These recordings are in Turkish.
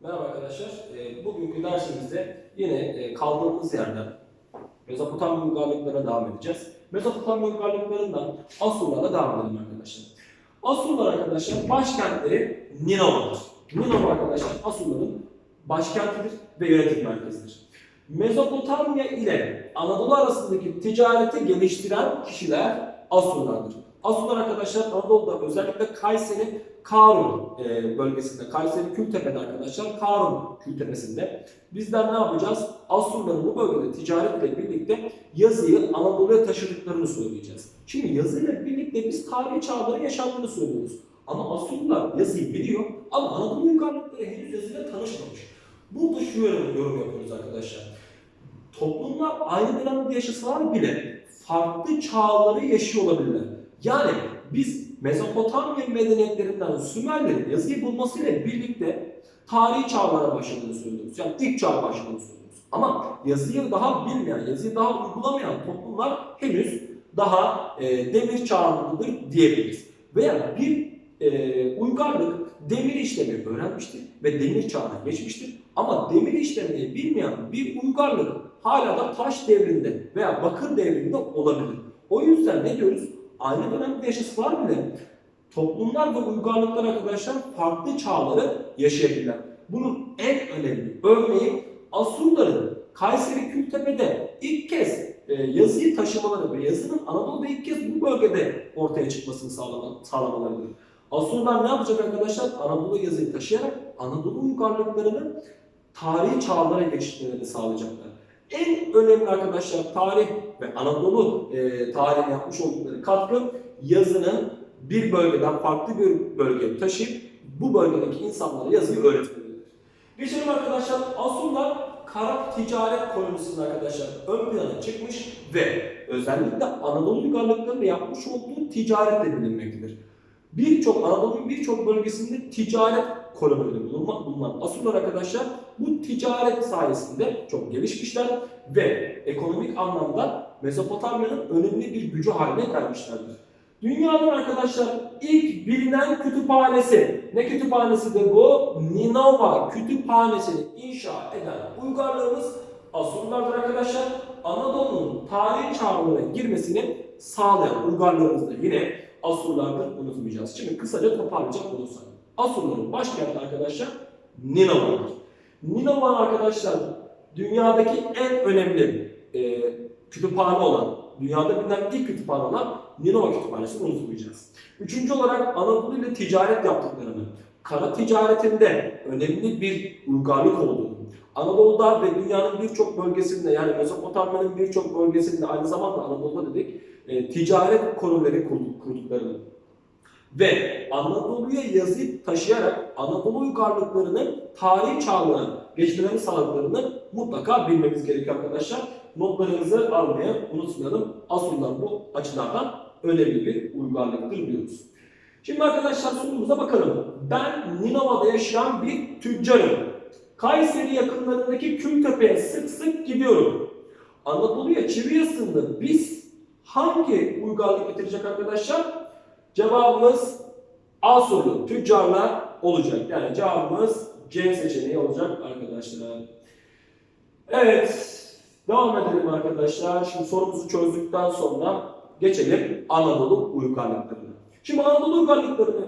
Merhaba arkadaşlar. E, bugünkü dersimizde yine e, kaldığımız yerden Mezopotamya uygarlıklarına devam edeceğiz. Mezopotamya uygarlıklarından Asurlara devam edelim arkadaşlar. Asurlar arkadaşlar başkentleri Ninova'dır. Ninova arkadaşlar Asurların başkentidir ve yönetim merkezidir. Mezopotamya ile Anadolu arasındaki ticareti geliştiren kişiler Asurlardır. Asurlar arkadaşlar Anadolu'da özellikle Kayseri Karun e, bölgesinde, Kayseri Kültepe'de arkadaşlar, Karun Kültepesi'nde bizler ne yapacağız? Asurların bu bölgede ticaretle birlikte yazıyı Anadolu'ya taşıdıklarını söyleyeceğiz. Şimdi yazıyla birlikte biz tarihi çağların yaşandığını söylüyoruz. Ama Asurlular yazıyı biliyor ama Anadolu uygarlıkları henüz yazıyla tanışmamış. Burada şu yorum yapıyoruz arkadaşlar. Toplumlar aynı dönemde yaşasalar bile farklı çağları yaşıyor olabilirler. Yani biz Mezopotamya medeniyetlerinden Sümerlerin yazıyı bulmasıyla birlikte tarihi çağlara başladığını söylüyoruz. Yani ilk çağ başladığını söylüyoruz. Ama yazıyı daha bilmeyen, yazıyı daha uygulamayan toplumlar henüz daha e, demir çağındadır diyebiliriz. Veya bir e, uygarlık demir işlemi öğrenmiştir ve demir çağına geçmiştir. Ama demir işlemeyi bilmeyen bir uygarlık hala da taş devrinde veya bakır devrinde olabilir. O yüzden ne diyoruz? Aynı dönemde yaşasalar bile toplumlar ve uygarlıklar arkadaşlar farklı çağları yaşayabilirler. Bunun en önemli örneği Asurların Kayseri Kültepe'de ilk kez e, yazıyı taşımaları ve yazının Anadolu'da ilk kez bu bölgede ortaya çıkmasını sağlama, sağlamalarıdır. Asurlar ne yapacak arkadaşlar? Anadolu yazıyı taşıyarak Anadolu uygarlıklarını tarihi çağlara geçişlerini sağlayacaklar. En önemli arkadaşlar tarih ve Anadolu e, tarihine yapmış oldukları katkı yazının bir bölgeden farklı bir bölgeye taşıyıp bu bölgedeki insanlara yazıyı öğretmeleridir. Geçelim arkadaşlar Asurlar kara ticaret kolonisinin arkadaşlar ön plana çıkmış ve özellikle Anadolu uygarlıklarında yapmış olduğu ticaretle bilinmektedir. Birçok Anadolu'nun birçok bölgesinde ticaret kolonileri bulunma- bulunan Asurlar arkadaşlar bu ticaret sayesinde çok gelişmişler ve ekonomik anlamda Mezopotamya'nın önemli bir gücü haline gelmişlerdir. Dünyanın arkadaşlar ilk bilinen kütüphanesi, ne kütüphanesidir bu? Ninova kütüphanesini inşa eden uygarlığımız Asurlardır arkadaşlar. Anadolu'nun tarihi çağlarına girmesini sağlayan uygarlığımız da yine Asurlardır unutmayacağız. Şimdi kısaca toparlayacak olursak. Asurların başkenti arkadaşlar Ninova'dır. Ninova arkadaşlar dünyadaki en önemli e, kütüphane olan, dünyada bilinen ilk kütüphane olan Ninova Kütüphanesi'ni unutmayacağız. Üçüncü olarak Anadolu ile ticaret yaptıklarını, kara ticaretinde önemli bir uygarlık olduğunu, Anadolu'da ve dünyanın birçok bölgesinde yani Mezopotamya'nın birçok bölgesinde aynı zamanda Anadolu'da dedik e, ticaret kolonileri kurduk- kurduklarını ve Anadolu'ya yazı taşıyarak Anadolu uygarlıklarının tarihi çağına geçmelerini sağladıklarını mutlaka bilmemiz gerekiyor arkadaşlar. Notlarınızı almayı unutmayalım. Asurlar bu açılardan önemli bir uygarlıktır diyoruz. Şimdi arkadaşlar sorumuza bakalım. Ben Ninova'da yaşayan bir tüccarım. Kayseri yakınlarındaki Kültepe'ye sık sık gidiyorum. Anadolu'ya çivi ısındı. Biz hangi uygarlık getirecek arkadaşlar? Cevabımız A soru tüccarlar olacak. Yani cevabımız C seçeneği olacak arkadaşlar. Evet. Devam edelim arkadaşlar. Şimdi sorumuzu çözdükten sonra geçelim Anadolu uygarlıklarına. Şimdi Anadolu uygarlıklarını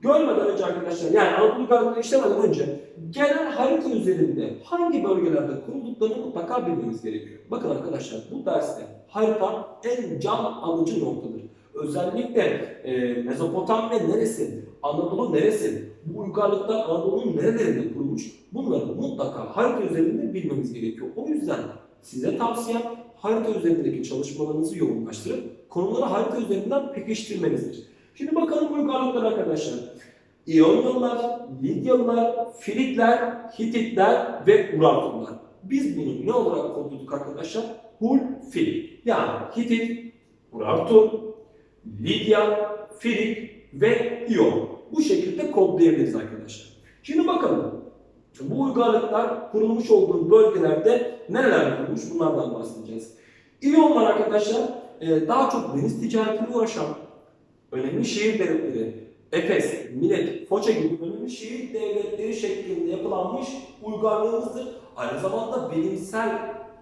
görmeden önce arkadaşlar yani Anadolu uygarlıklarını işlemeden önce genel harita üzerinde hangi bölgelerde kurulduklarını mutlaka bilmemiz gerekiyor. Bakın arkadaşlar bu derste harita en can alıcı noktadır. Özellikle e, Mezopotamya neresi, Anadolu neresi, bu uygarlıklar Anadolu'nun nerelerinde kurulmuş bunları mutlaka harita üzerinde bilmemiz gerekiyor. O yüzden size tavsiyem harita üzerindeki çalışmalarınızı yoğunlaştırıp konuları harita üzerinden pekiştirmenizdir. Şimdi bakalım bu uygarlıklar arkadaşlar. İyonyalılar, Lidyalılar, Filikler, Hititler ve Urartular. Biz bunu ne olarak kodladık arkadaşlar? Hul Filik. Yani Hitit, Urartu, Lidya, Filik ve İyon. Bu şekilde kodlayabiliriz arkadaşlar. Şimdi bakalım. Bu uygarlıklar kurulmuş olduğu bölgelerde nereler kurulmuş bunlardan bahsedeceğiz. İyonlar arkadaşlar e, daha çok deniz ticaretiyle uğraşan önemli şehir devletleri, Efes, Milet, Foça gibi önemli şehir devletleri şeklinde yapılan sağlanmış uygarlığımızdır. Aynı zamanda bilimsel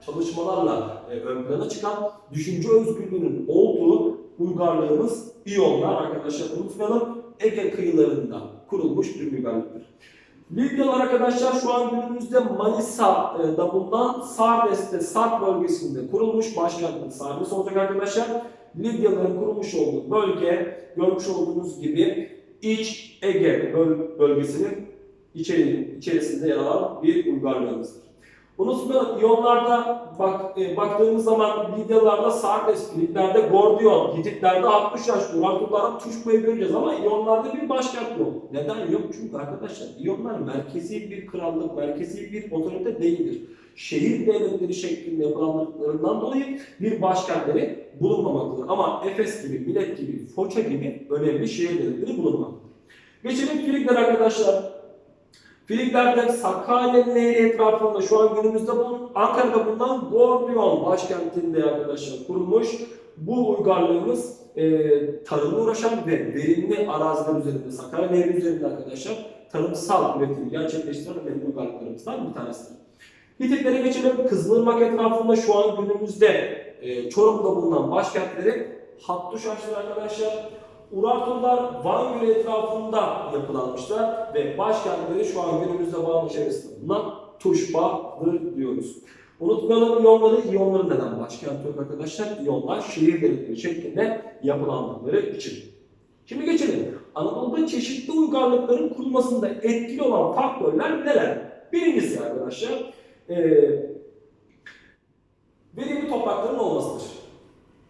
çalışmalarla e, ön plana çıkan düşünce özgürlüğünün olduğu uygarlığımız İyonlar arkadaşlar unutmayalım Ege kıyılarında kurulmuş bir uygarlıktır. Lidyalar arkadaşlar şu an günümüzde Manisa'da bulunan Sardes'te Sarp bölgesinde kurulmuş başkentlik Sardes olacak arkadaşlar. Lidyaların kurulmuş olduğu bölge görmüş olduğunuz gibi İç Ege böl- bölgesinin içeri, içerisinde yer alan bir uygarlığımızdır. Unutmayalım İyonlarda bak, e, baktığımız zaman Lidyalarda Sardes, Filiplerde Gordiyon, Hititlerde 60 yaş, Urartularda Tuşba'yı göreceğiz ama İyonlarda bir başkent yok. Neden yok? Çünkü arkadaşlar İyonlar merkezi bir krallık, merkezi bir otorite değildir. Şehir devletleri şeklinde yapılandıklarından dolayı bir başkentleri bulunmamaktadır. Ama Efes gibi, Milet gibi, Foça gibi önemli şehir devletleri bulunmaktadır. Geçelim Filikler arkadaşlar. Filikler'de Sakarya Nehri etrafında şu an günümüzde bulunan Ankara'da bulunan Gordiyon başkentinde arkadaşlar kurulmuş. Bu uygarlığımız e, tarımla uğraşan ve verimli araziler üzerinde Sakarya Nehri üzerinde arkadaşlar tarımsal üretimi gerçekleştiren önemli uygarlıklarımızdan bir tanesidir. Hititlere geçelim. Kızılırmak etrafında şu an günümüzde e, Çorum'da bulunan başkentleri Hattuşaşlar arkadaşlar. Urartular Van Gölü etrafında yapılanmışlar ve başkentleri şu an günümüzde Van içerisinde bulunan Tuşba'dır diyoruz. Unutmayalım iyonları, iyonların neden başkenti yok arkadaşlar? İyonlar şehir devletleri şeklinde yapılandıkları için. Şimdi geçelim. Anadolu'da çeşitli uygarlıkların kurulmasında etkili olan faktörler neler? Birincisi arkadaşlar, eee verimli toprakların olmasıdır.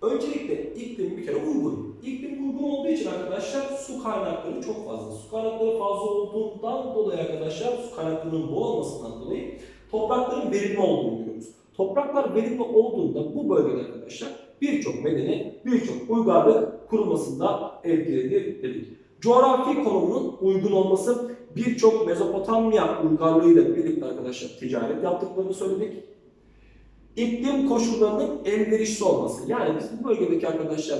Öncelikle iklim bir kere uygun. İklim uygun olduğu için arkadaşlar su kaynakları çok fazla. Su kaynakları fazla olduğundan dolayı arkadaşlar su kaynaklarının bol olmasından dolayı toprakların verimli olduğunu görüyoruz. Topraklar verimli olduğunda bu bölgede arkadaşlar birçok medeni, birçok uygarlık kurulmasında etkilidir dedik. Coğrafi konumunun uygun olması birçok Mezopotamya uygarlığıyla birlikte arkadaşlar ticaret yaptıklarını söyledik iklim koşullarının elverişli olması. Yani biz bu bölgedeki arkadaşlar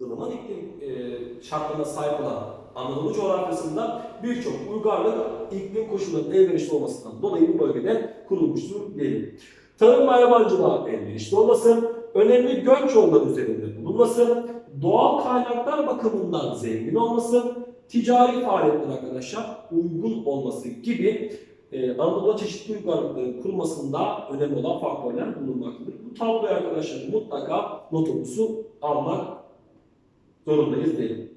ılıman iklim e, şartlarına sahip olan Anadolu coğrafyasında birçok uygarlık iklim koşullarının elverişli olmasından dolayı bu bölgede kurulmuştur diyelim. Tarım ve hayvancılığa elverişli olması, önemli göç yolları üzerinde bulunması, doğal kaynaklar bakımından zengin olması, ticari faaliyetler arkadaşlar uygun olması gibi ee, Anadolu'da çeşitli uygarlıkların kurulmasında önemli olan faktörler bulunmaktadır. Bu tabloyu arkadaşlar mutlaka notumuzu almak zorundayız diyelim.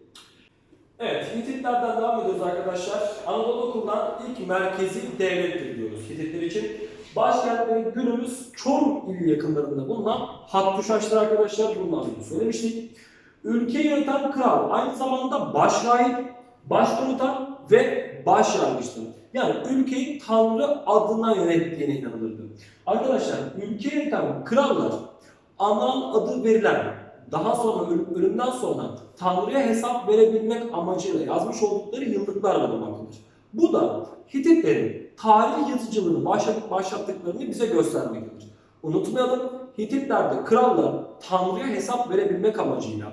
Evet, Hititlerden devam ediyoruz arkadaşlar. Anadolu'da kurulan ilk merkezi devlettir diyoruz Hititler için. Başkentleri günümüz Çorum ili yakınlarında bulunan Hattuşaşlar arkadaşlar. Önce söylemiştik. Ülkeyi yöneten kral, aynı zamanda başrahip, başkomutan ve başyargıçtır. Yani ülkeyi Tanrı adına yönettiğine inanılırdı. Arkadaşlar ülkeyi yöneten krallar anan adı verilen daha sonra ölüm- ölümden sonra Tanrı'ya hesap verebilmek amacıyla yazmış oldukları yıllıklar bulunmaktadır. Bu da Hititlerin tarih yazıcılığını başlat- başlattıklarını bize göstermektedir. Unutmayalım Hititlerde krallar Tanrı'ya hesap verebilmek amacıyla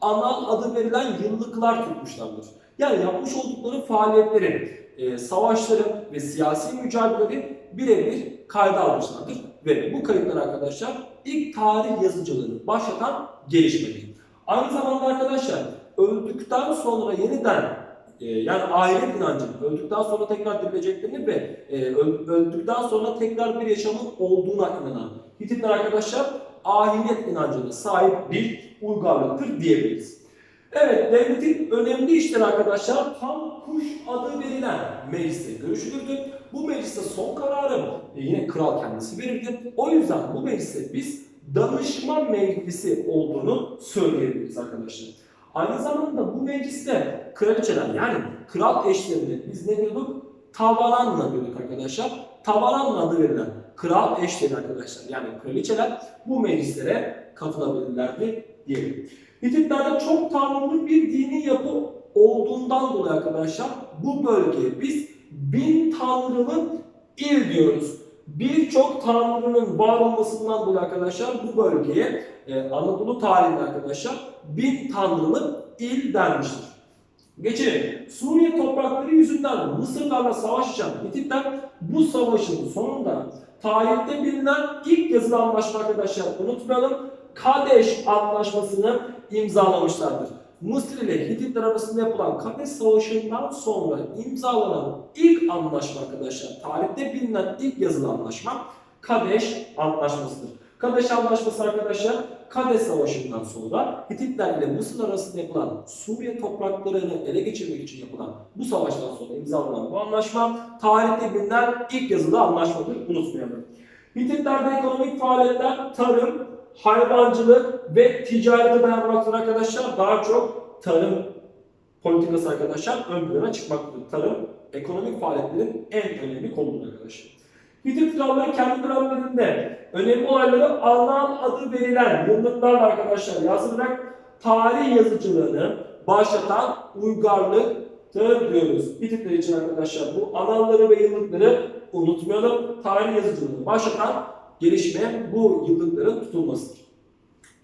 anal adı verilen yıllıklar tutmuşlardır. Yani yapmış oldukları faaliyetleri, e, savaşları ve siyasi mücadeleleri birebir kayda almışlardır. Ve bu kayıtlar arkadaşlar ilk tarih yazıcılığını başlatan gelişmedir. Aynı zamanda arkadaşlar öldükten sonra yeniden e, yani ahiret inancının öldükten sonra tekrar dirileceklerini ve e, öl- öldükten sonra tekrar bir yaşamın olduğuna inanan Hititler arkadaşlar ahiret inancına sahip bir uygarlıktır diyebiliriz. Evet, devletin önemli işleri arkadaşlar tam kuş adı verilen mecliste görüşülürdü. Bu mecliste son kararı e, yine kral kendisi verirdi. O yüzden bu mecliste biz danışma meclisi olduğunu söyleyebiliriz arkadaşlar. Aynı zamanda bu mecliste kraliçeler yani kral eşlerine biz ne diyorduk? Tavaranla diyorduk arkadaşlar. Tavaranla adı verilen kral eşleri arkadaşlar yani kraliçeler bu meclislere katılabilirlerdi diyelim. Hititlerde çok tanrılı bir dini yapı olduğundan dolayı arkadaşlar bu bölgeye biz bin tanrılı il diyoruz. Birçok tanrının var olmasından dolayı arkadaşlar bu bölgeye e, Anadolu tarihinde arkadaşlar bin tanrılı il denmiştir. Geçelim. Suriye toprakları yüzünden Mısırlarla savaş açan Hititler bu savaşın sonunda tarihte bilinen ilk yazılı anlaşma arkadaşlar unutmayalım. Kadeş Anlaşması'nı imzalamışlardır. Mısır ile Hititler arasında yapılan Kadeş Savaşı'ndan sonra imzalanan ilk anlaşma arkadaşlar, tarihte bilinen ilk yazılı anlaşma Kadeş Antlaşması'dır. Kadeş Antlaşması arkadaşlar, Kadeş Savaşı'ndan sonra Hititler ile Mısır arasında yapılan Suriye topraklarını ele geçirmek için yapılan bu savaştan sonra imzalanan bu anlaşma tarihte bilinen ilk yazılı anlaşmadır. Unutmayalım. Hititler'de ekonomik faaliyetler tarım, hayvancılık ve ticarete dayanmaktadır arkadaşlar. Daha çok tarım politikası arkadaşlar ön plana çıkmaktadır. Tarım, ekonomik faaliyetlerin en önemli koludur arkadaşlar. Hitit kralları kendi dönemlerinde önemli olayları Arnağan adı verilen yıllıklarla arkadaşlar yazılarak tarih yazıcılığını başlatan uygarlıktır diyoruz. Hititler için arkadaşlar bu analları ve yıllıkları unutmayalım. Tarih yazıcılığını başlatan gelişme bu yıllıkların tutulmasıdır.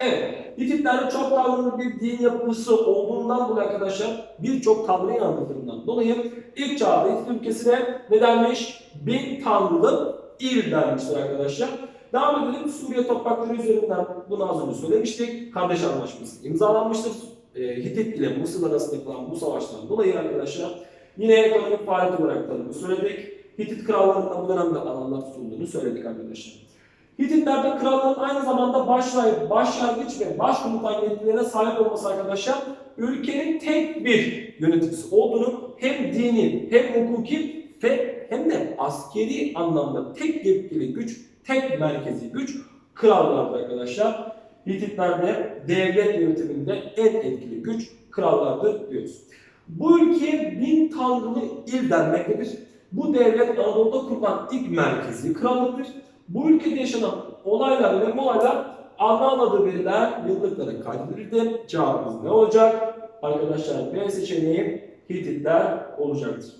Evet, Hititlerde çok tanrılı bir din yapısı olduğundan dolayı arkadaşlar birçok tanrı inandıklarından dolayı ilk çağda Hitit ülkesine ne denmiş? Bin tanrılı il denmiştir arkadaşlar. Devam edelim Suriye toprakları üzerinden bunu az önce söylemiştik. Kardeş Anlaşması imzalanmıştır. E, Hitit ile Mısır arasında yapılan bu savaştan dolayı arkadaşlar yine ekonomik faaliyet olarak tanımı söyledik. Hitit krallarında bu dönemde alanlar tutulduğunu söyledik arkadaşlar. Hititlerde kralların aynı zamanda başlayıp başlangıç ve başkomutan yetkilerine sahip olması arkadaşlar ülkenin tek bir yöneticisi olduğunu hem dini hem hukuki ve hem de askeri anlamda tek yetkili güç, tek merkezi güç krallardır arkadaşlar. Hititlerde devlet yönetiminde en etkili güç krallardır diyoruz. Bu ülkeye bin tanrılı il denmektedir. Bu devlet Anadolu'da kurulan ilk merkezi krallıktır. Bu ülkede yaşanan olaylar ve olaylar Arnavut adı verilen yıllıklara kaydedildi. Cevabımız ne olacak? Arkadaşlar B seçeneği Hititler olacaktır.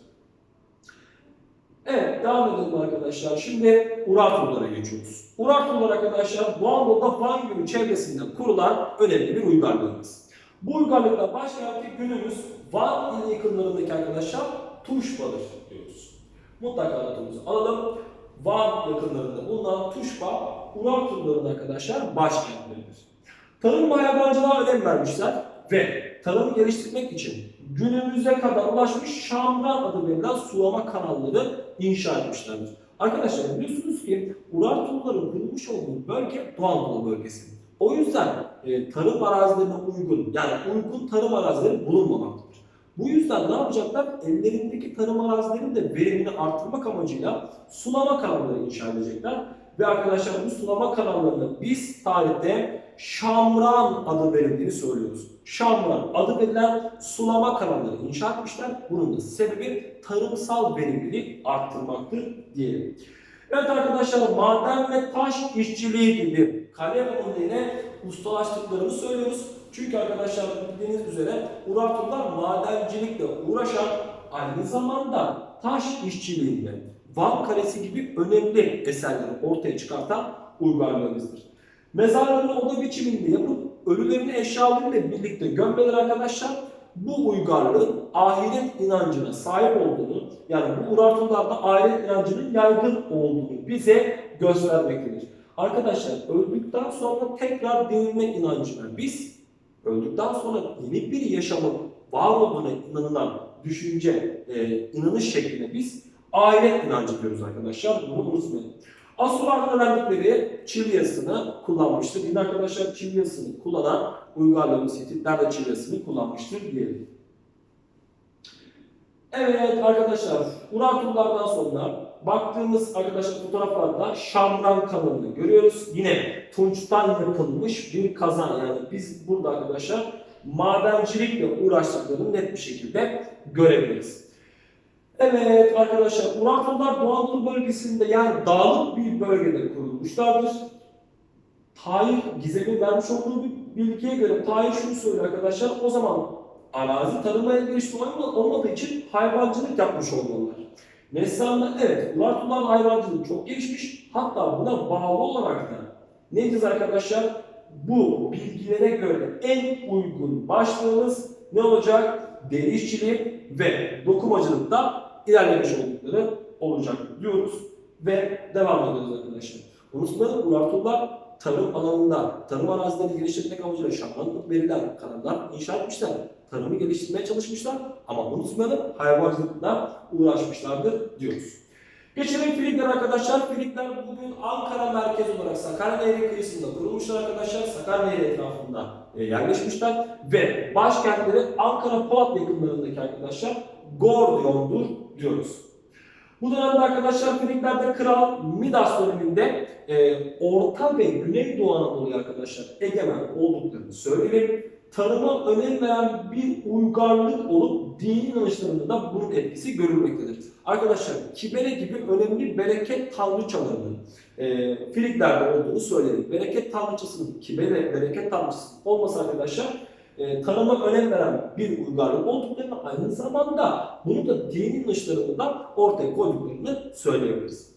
Evet devam edelim arkadaşlar. Şimdi Urartulara geçiyoruz. Urartular arkadaşlar Doğu Anadolu'da Van Gölü çevresinde kurulan önemli bir uygarlığımız. Bu uygarlıkta başkenti günümüz Van ili yakınlarındaki arkadaşlar Tuşba'dır diyoruz. Mutlaka notumuzu alalım. Van yakınlarında bulunan Tuşba, Urartuların arkadaşlar başkentleridir. Tarım ve hayvancılığa önem vermişler ve tarımı geliştirmek için günümüze kadar ulaşmış Şamran adı verilen sulama kanalları inşa etmişlerdir. Arkadaşlar biliyorsunuz ki Urartuların kurulmuş olduğu bölge Doğu Anadolu bölgesi. O yüzden e, tarım arazilerine uygun, yani uygun tarım arazileri bulunmamaktadır. Bu yüzden ne yapacaklar? Ellerindeki tarım arazilerinin de verimini arttırmak amacıyla sulama kanalları inşa edecekler. Ve arkadaşlar bu sulama kanallarını biz tarihte Şamran adı verildiğini söylüyoruz. Şamran adı verilen sulama kanalları inşa etmişler. Bunun da sebebi tarımsal verimliliği arttırmaktır diyelim. Evet arkadaşlar maden ve taş işçiliği gibi kale alanında yine ustalaştıklarını söylüyoruz. Çünkü arkadaşlar bildiğiniz üzere Urartular madencilikle uğraşan aynı zamanda taş işçiliğinde Van Kalesi gibi önemli eserleri ortaya çıkartan uygarlığımızdır. Mezarlarını oda biçiminde yapıp ölülerini eşyalarıyla birlikte gömmeler arkadaşlar bu uygarlığın ahiret inancına sahip olduğunu yani bu Urartularda ahiret inancının yaygın olduğunu bize göstermektedir. Arkadaşlar öldükten sonra tekrar dirilme inancına biz öldükten sonra yeni bir yaşamın var olduğuna inanılan düşünce, e, inanış şekline biz ahiret inancı diyoruz arkadaşlar. Bunu unutmayın. Asurlardan öğrendikleri Çilyasını kullanmıştır. Yine arkadaşlar Çilyasını kullanan uygarlığımız Hititler de Çilyasını kullanmıştır diyelim. Evet arkadaşlar Urartulardan sonra baktığımız arkadaşlar fotoğraflarda Şamran kanalını görüyoruz. Yine tunçtan yapılmış bir kazan yani biz burada arkadaşlar madencilikle uğraştıklarını net bir şekilde görebiliriz. Evet arkadaşlar Urartular Doğu bölgesinde yani dağlık bir bölgede kurulmuşlardır. Tahir Gizem'in vermiş olduğu bir bilgiye göre Tahir şunu söylüyor arkadaşlar o zaman arazi tarıma elverişli olmadığı için hayvancılık yapmış olmalılar. Neslihan'da evet Urartular hayvancılık çok gelişmiş hatta buna bağlı olarak da ne diyeceğiz arkadaşlar? Bu bilgilere göre en uygun başlığımız ne olacak? deri işçiliği ve dokumacılıkta ilerlemiş oldukları olacak diyoruz ve devam ediyoruz arkadaşlar. Unutmayalım Urartular tarım alanında, tarım arazilerini geliştirmek amacıyla şamanlık verilen kanallar inşa etmişler. Tarımı geliştirmeye çalışmışlar ama unutmayalım hayvancılıkla uğraşmışlardır diyoruz. Geçelim Filikler arkadaşlar. Filikler bugün Ankara merkez olarak Sakarya kıyısında kurulmuşlar arkadaşlar. Sakarya etrafında e, yerleşmişler ve başkentleri Ankara Polat yakınlarındaki arkadaşlar Gordion'dur diyoruz. Bu dönemde arkadaşlar Filikler'de Kral Midas döneminde e, Orta ve Güneydoğu Anadolu'ya arkadaşlar egemen olduklarını söyleyelim. Tarıma önem veren bir uygarlık olup dini inanışlarında da bunun etkisi görülmektedir. Arkadaşlar Kibele gibi önemli bereket tanrıçalarının e, Filikler'de olduğunu söyledik. Bereket tanrıçasının Kibele bereket tanrıçası olması arkadaşlar e, tarıma önem veren bir uygarlık olduklarını aynı zamanda bunu da dini inanışlarını da ortaya koyduklarını söyleyebiliriz.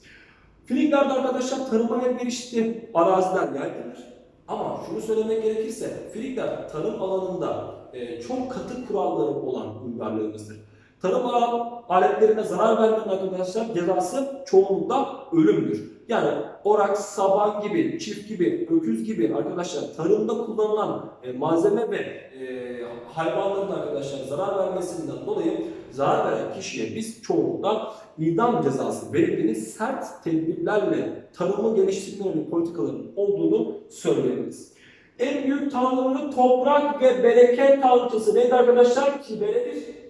Filikler'de arkadaşlar tarıma elverişli araziler yaygındır. Ama şunu söylemek gerekirse Filikler tarım alanında e, çok katı kuralları olan uygarlığımızdır. Tarım aletlerine zarar vermenin arkadaşlar cezası çoğunlukla ölümdür. Yani orak, saban gibi, çift gibi, öküz gibi arkadaşlar tarımda kullanılan e, malzeme ve e, hayvanların arkadaşlar zarar vermesinden dolayı zarar veren kişiye biz çoğunlukla idam cezası verildiğini sert tedbirlerle tarımı geliştirmenin politikalarının olduğunu söyleyebiliriz. En büyük tanrıları toprak ve bereket tanrıçası neydi arkadaşlar? Kiberedir.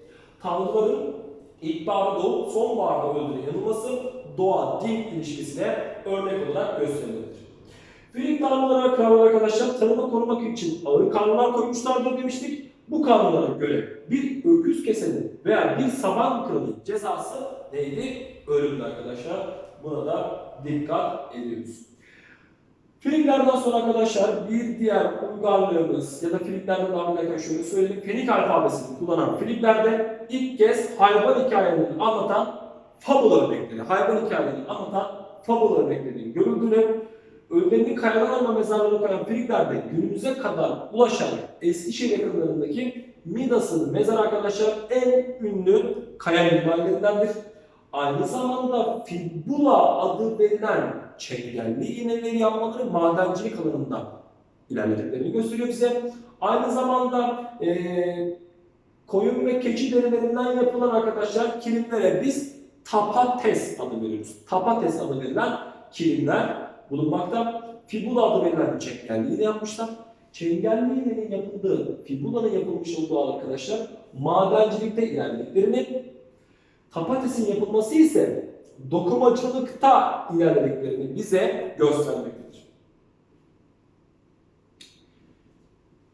Tanrıların ilkbaharda doğup sonbaharda öldüğüne yanılması doğa-din ilişkisine örnek olarak gösterilir. Filik tanrıları ve krallar arkadaşlar tarımı korumak için ağır kanunlar koymuşlardır demiştik. Bu kanunlara göre bir öküz kesenin veya bir saban kırının cezası neydi? Ölümdü arkadaşlar. Buna da dikkat ediyoruz. Filiklerden sonra arkadaşlar bir diğer uygarlığımız ya da Filiklerden ederken şöyle söyleyeyim. Fenik alfabesini kullanan Filiklerde ilk kez hayvan hikayelerini anlatan fabula örnekleri, hayvan hikayelerini anlatan fabula örneklerinin görüldüğünü, ölülerini kayalarla mezarlara koyan Filikler'de günümüze kadar ulaşan Eskişehir yakınlarındaki Midas'ın mezar arkadaşlar en ünlü kaya mimarilerindendir. Aynı zamanda fibula adı verilen çengelli iğneleri yapmaları madencilik alanında ilerlediklerini gösteriyor bize. Aynı zamanda eee koyun ve keçi derilerinden yapılan arkadaşlar kilimlere biz tapates adı veriyoruz. Tapates adı verilen kilimler bulunmakta. Fibula adı verilen çengelli iğne yapmışlar. Çengelli iğnenin yapıldığı, fibulanın yapılmış olduğu arkadaşlar madencilikte ilerlediklerini Tapatesin yapılması ise dokumacılıkta ilerlediklerini bize göstermektedir.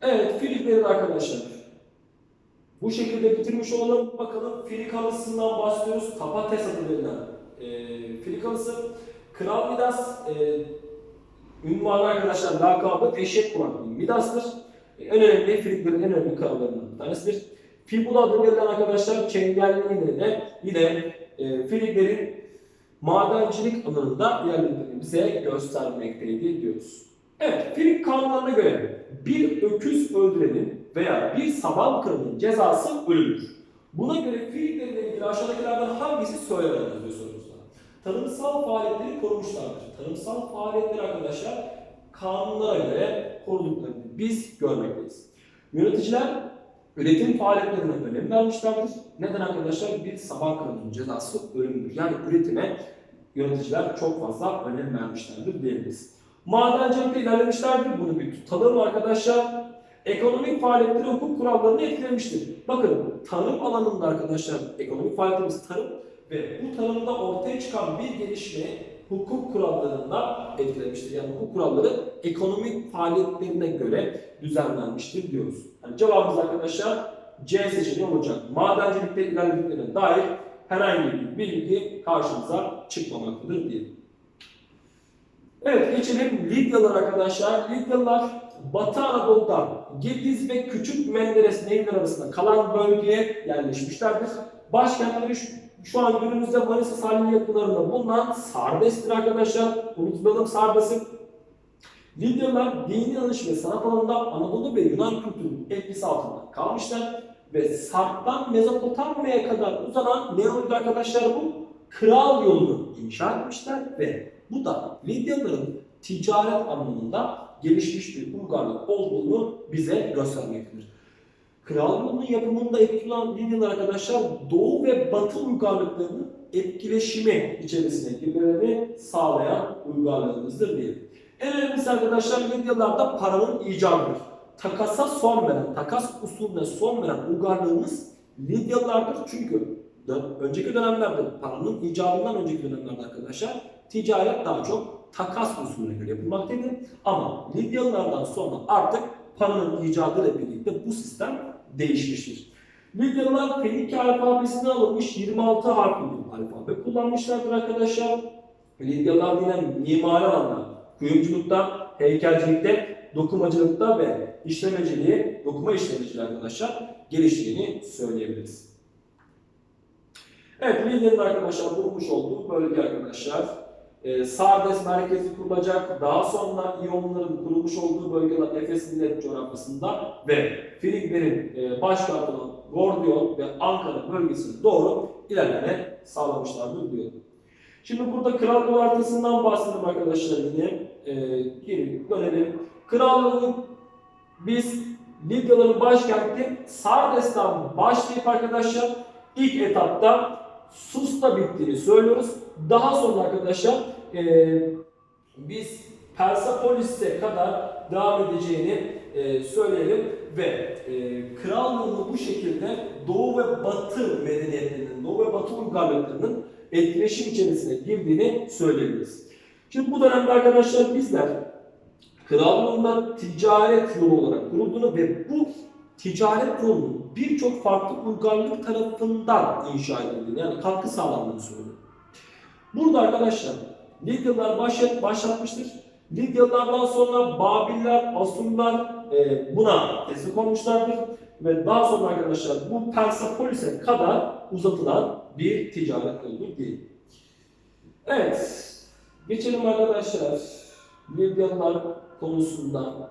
Evet, Filiklerin arkadaşlar. Bu şekilde bitirmiş olalım. Bakalım Filik halısından bahsediyoruz. Tapates adı verilen e, Filik halısı. Kral Midas e, ünvanı arkadaşlar lakabı eşek kulaklı Midas'tır. E, en önemli Filiklerin en önemli krallarından bir tanesidir. Fibula adı verilen arkadaşlar çengelli iğne de yine e, Filiklerin madencilik alanında ilerlediklerini bize göstermekteydi diyoruz. Evet, Filik kanunlarına göre bir öküz öldürenin veya bir saban kırının cezası ölümdür. Buna göre Filiklerle ilgili aşağıdakilerden hangisi söylenemez diyor sorumuzda. Tarımsal faaliyetleri korumuşlardır. Tarımsal faaliyetleri arkadaşlar kanunlara göre koruduklarını biz görmekteyiz. Yöneticiler üretim faaliyetlerine önem vermişlerdir. Neden arkadaşlar? Bir sabah kırının cezası ölümdür. Yani üretime yöneticiler çok fazla önem vermişlerdir diyebiliriz. Madencilikte ilerlemişlerdir. Bunu bir tutalım arkadaşlar. Ekonomik faaliyetleri hukuk kurallarını etkilemiştir. Bakın tarım alanında arkadaşlar ekonomik faaliyetimiz tarım ve bu tarımda ortaya çıkan bir gelişme hukuk kurallarında etkilemiştir. Yani hukuk kuralları ekonomik faaliyetlerine göre düzenlenmiştir diyoruz. Yani cevabımız arkadaşlar C seçeneği olacak. Madencilikte ilerlediklerine dair herhangi bir bilgi karşımıza çıkmamaktadır diyelim. Evet geçelim Lidyalılar arkadaşlar. Lidyalılar Batı Anadolu'da Gediz ve Küçük Menderes nehirler arasında kalan bölgeye yerleşmişlerdir. Başkentleri şu, an günümüzde Manisa sahil yakınlarında bulunan Sardes'tir arkadaşlar. Unutmayalım Sardes'i. Lidyalılar dini inanış ve sanat alanında Anadolu ve Yunan kültürünün etkisi altında kalmışlar. ve Sarp'tan Mezopotamya'ya kadar uzanan ne oldu arkadaşlar bu? Kral yolunu inşa etmişler ve bu da Lidyalıların ticaret anlamında gelişmiş bir uygarlık olduğunu bize göstermektedir. Kral yolunun yapımında etkili olan Lidyalılar arkadaşlar Doğu ve Batı uygarlıklarının etkileşimi içerisine girmelerini sağlayan uygarlığımızdır diyelim. En önemlisi arkadaşlar Lidyalılarda paranın icadıdır. Takasa son veren, takas usulüne son veren uygarlığımız Lidyalılardır. Çünkü önceki dönemlerde paranın icadından önceki dönemlerde arkadaşlar ticaret daha çok takas usulüne göre yapılmaktaydı. Ama Lidyalılardan sonra artık paranın icadıyla birlikte bu sistem değişmiştir. Lidyalılar Fenike alfabesinden alınmış 26 harfli bir alfabe kullanmışlardır arkadaşlar. Lidyalılar yine mimari alanda, kuyumculukta, heykelcilikte, dokumacılıkta ve işlemeciliği, dokuma işlemeciliği arkadaşlar geliştiğini söyleyebiliriz. Evet, Lidyalılar arkadaşlar bulmuş olduğu bölge arkadaşlar. Ee, Sardes merkezi kurulacak. Daha sonra İyonların kurulmuş olduğu bölgeler Efes Millet coğrafyasında ve Frigler'in e, başkenti Gordion ve Ankara bölgesine doğru ilerleme sağlamışlardır diyor. Şimdi burada kral yolu haritasından bahsedelim arkadaşlar yine. E, geri dönelim. Krallığın biz Lidyaların başkenti Sardes'ten başlayıp arkadaşlar ilk etapta Sus'ta bittiğini söylüyoruz. Daha sonra arkadaşlar e, biz Persepolis'e kadar devam edeceğini e, söyleyelim ve e, krallığını bu şekilde Doğu ve Batı medeniyetlerinin, Doğu ve Batı uygarlıklarının etkileşim içerisine girdiğini söyleyebiliriz. Şimdi bu dönemde arkadaşlar bizler krallığında ticaret yolu olarak kurulduğunu ve bu ticaret yolunun birçok farklı uygarlık tarafından inşa edildiğini yani katkı sağlandığını söylüyor. Burada arkadaşlar Lidyalılar başlat, başlatmıştır. Lidyalılardan sonra Babiller, Asurlar e, buna destek olmuşlardır. Ve daha sonra arkadaşlar bu Persepolis'e kadar uzatılan bir ticaret yoludur değil. Evet, geçelim arkadaşlar Lidyalılar konusunda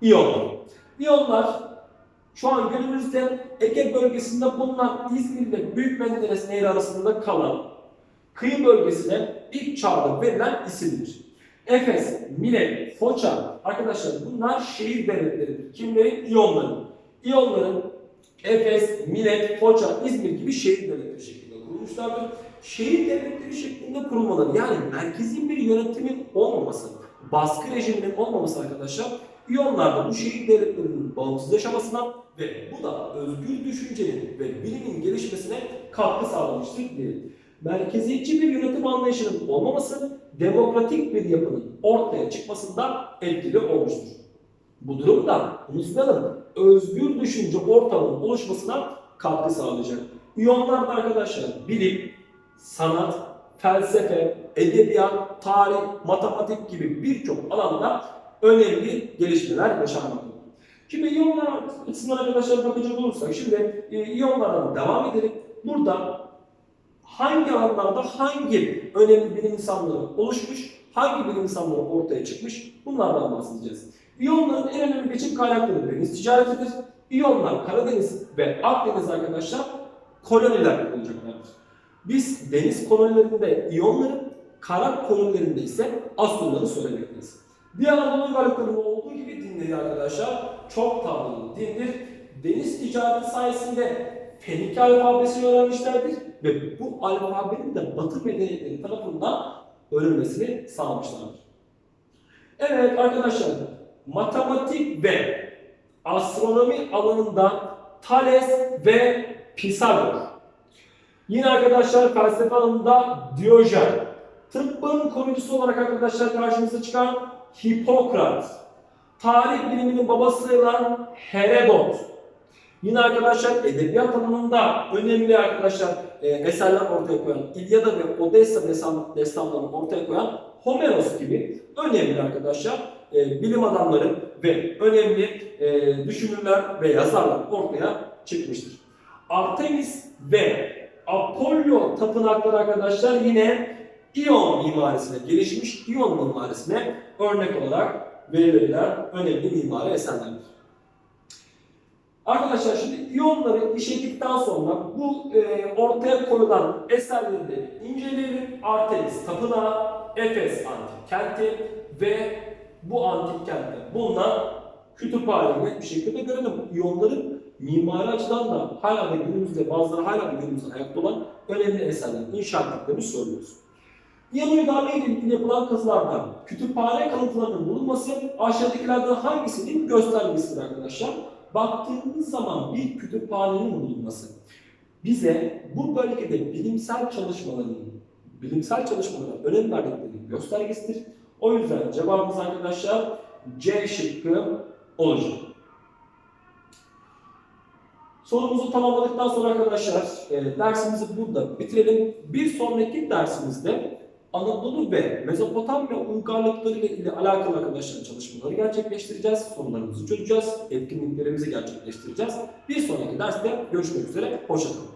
İyonlar. İyonlar şu an günümüzde Ege bölgesinde bulunan İzmir ile Büyük Menderes Nehri arasında kalan kıyı bölgesine ilk çağda verilen isimdir. Efes, Milet, Foça arkadaşlar bunlar şehir devletleridir. Kimlerin? İyonların. İyonların Efes, Milet, Foça, İzmir gibi şehir devletleri şeklinde kurulmuşlardır. Şehir devletleri şeklinde kurulmaları yani merkezi bir yönetimin olmaması, baskı rejiminin olmaması arkadaşlar İyonlarda bu şehir devletlerinin bağımsız yaşamasına ve bu da özgür düşüncenin ve bilimin gelişmesine katkı sağlamıştır diyelim. Merkeziyetçi bir yönetim anlayışının olmaması demokratik bir yapının ortaya çıkmasında etkili olmuştur. Bu durum da unutmayalım özgür düşünce ortamının oluşmasına katkı sağlayacak. İyonlarda arkadaşlar bilim, sanat, felsefe, edebiyat, tarih, matematik gibi birçok alanda önemli gelişmeler yaşanmaktadır. Şimdi iyonlar açısından arkadaşlar bakacak olursak şimdi e, iyonlardan devam edelim. Burada hangi alanlarda hangi önemli bilim insanları oluşmuş, hangi bilim insanları ortaya çıkmış bunlardan bahsedeceğiz. İyonların en önemli geçim kaynakları deniz ticaretidir. İyonlar Karadeniz ve Akdeniz arkadaşlar koloniler olacaklardır. Biz deniz kolonilerinde İyonların, kara kolonilerinde ise Asurları söylemekteyiz. Diğer Anadolu uygarlıklarında olduğu gibi dinleri arkadaşlar çok tanrılı dindir. Deniz ticareti sayesinde Fenike alfabesini öğrenmişlerdir ve bu alfabenin de Batı medeniyetleri tarafından öğrenilmesini sağlamışlardır. Evet arkadaşlar, matematik ve astronomi alanında Thales ve Pisagor. Yine arkadaşlar felsefe alanında Diyojen. Tıbbın kurucusu olarak arkadaşlar karşımıza çıkan Hipokrat. Tarih biliminin babası sayılan Herodot. Yine arkadaşlar edebiyat alanında önemli arkadaşlar e, eserler ortaya koyan İlyada ve Odessa destan, destanlarını ortaya koyan Homeros gibi önemli arkadaşlar e, bilim adamları ve önemli e, düşünürler ve yazarlar ortaya çıkmıştır. Artemis ve Apollo tapınakları arkadaşlar yine İyon mimarisine, gelişmiş İyon mimarisine örnek olarak verilen önemli mimari eserlerdir. Arkadaşlar şimdi iyonları işledikten sonra bu e, ortaya koyulan eserleri inceleyelim. Artemis Tapınağı, Efes Antik Kenti ve bu antik kentte bulunan kütüphaneyi net bir şekilde görelim. İyonların mimari açıdan da hala da günümüzde bazıları hala da günümüzde ayakta olan önemli eserler inşa ettiklerini söylüyoruz. İyon uygarlığı ile ilgili yapılan kazılarda kütüphane kalıntılarının bulunması aşağıdakilerden hangisinin göstergesidir arkadaşlar? Baktığımız zaman bir kütüphanenin bulunması bize bu bölgede bilimsel çalışmaların bilimsel çalışmalara önem verdiklerinin göstergesidir. O yüzden cevabımız arkadaşlar C şıkkı olacak. Sorumuzu tamamladıktan sonra arkadaşlar e, dersimizi burada bitirelim. Bir sonraki dersimizde Anadolu ve Mezopotamya uygarlıkları ile alakalı arkadaşlar çalışmaları gerçekleştireceğiz. Sorularımızı çözeceğiz. Etkinliklerimizi gerçekleştireceğiz. Bir sonraki derste görüşmek üzere. Hoşçakalın.